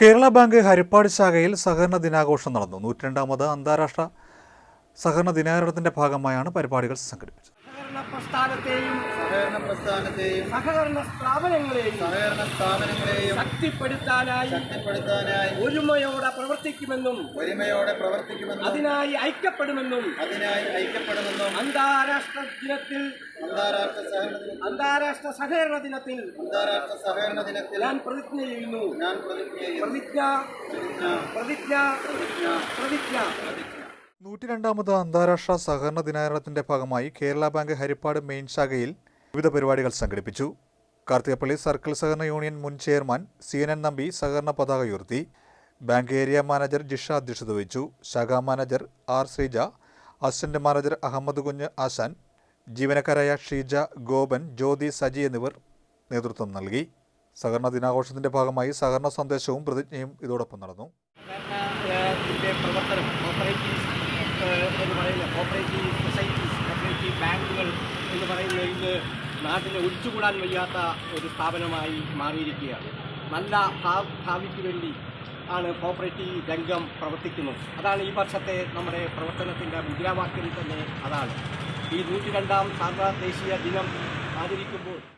Kerala bank Harippad ശാഖയിൽ സഹകരണ ദിനാഘോഷം നടന്നു. നൂറ്റിരണ്ടാമത് അന്താരാഷ്ട്ര സഹകരണ ദിനാചരണത്തിന്റെ ഭാഗമായാണ് പരിപാടികൾ സംഘടിപ്പിച്ചത്. സഹകരണ പ്രസ്ഥാനത്തെയും സഹകരണ പ്രസ്ഥാനത്തെയും സഹകരണ സ്ഥാപനങ്ങളെയും സഹകരണ സ്ഥാപനങ്ങളെയും ശക്തിപ്പെടുത്താനായി ശക്തിപ്പെടുത്താനായി ഒരുമയോടെ പ്രവർത്തിക്കുമെന്നും ഒരുമയോടെ പ്രവർത്തിക്കുമെന്നും അതിനായി ഐക്യപ്പെടുമെന്നും അതിനായി ഐക്യപ്പെടുമെന്നും അന്താരാഷ്ട്ര ദിനത്തിൽ അന്താരാഷ്ട്ര സഹകരണ അന്താരാഷ്ട്ര സഹകരണ ദിനത്തിൽ അന്താരാഷ്ട്ര സഹകരണ ദിനത്തിൽ ഞാൻ പ്രതിജ്ഞ ചെയ്യുന്നു ഞാൻ പ്രതിജ്ഞ. പ്രതിജ്ഞ. പ്രതിജ്ഞ. പ്രതിജ്ഞ. പ്രതിജ്ഞ. നൂറ്റിരണ്ടാമത് അന്താരാഷ്ട്ര സഹകരണ ദിനാചരണത്തിന്റെ ഭാഗമായി കേരള ബാങ്ക് ഹരിപ്പാട് മെയിൻ ശാഖയിൽ വിവിധ പരിപാടികൾ സംഘടിപ്പിച്ചു. കാർത്തികപ്പള്ളി സർക്കിൾ സഹകരണ യൂണിയൻ മുൻ chairman C N N Nambi സഹകരണ പതാക ഉയർത്തി. ബാങ്ക് ഏരിയ മാനേജർ ജിഷ അധ്യക്ഷത വഹിച്ചു. ശാഖാ manager R Sreeja assistant manager Ahammed Kunju Asan ജീവനക്കാരായ Sheeja Gopan ജ്യോതി സജി എന്നിവർ നേതൃത്വം നൽകി. സഹകരണ ദിനാഘോഷത്തിന്റെ ഭാഗമായി സഹകരണ സന്ദേശവും പ്രതിജ്ഞയും ഇതോടൊപ്പം നടന്നു ഇതിന്റെ പ്രവർത്തനം കോപ്പറേറ്റീവ് എന്ന് പറയുന്ന കോപ്പറേറ്റീവ് സൊസൈറ്റീസ് കോപ്പറേറ്റീവ് ബാങ്കുകൾ എന്ന് പറയുന്ന ഇന്ന് നാട്ടിനെ ഒഴിച്ചുകൂടാൻ വയ്യാത്ത ഒരു സ്ഥാപനമായി മാറിയിരിക്കുകയാണ്. നല്ല ഭാവിക്ക് വേണ്ടി ആണ് കോപ്പറേറ്റീവ് രംഗം പ്രവർത്തിക്കുന്നത്. അതാണ് ഈ വർഷത്തെ നമ്മുടെ പ്രവർത്തനത്തിന്റെ മുദ്രാവാക്യം തന്നെ അതാണ്. ഈ നൂറ്റി രണ്ടാം സാർവദേശീയ ദിനം ആചരിക്കുമ്പോൾ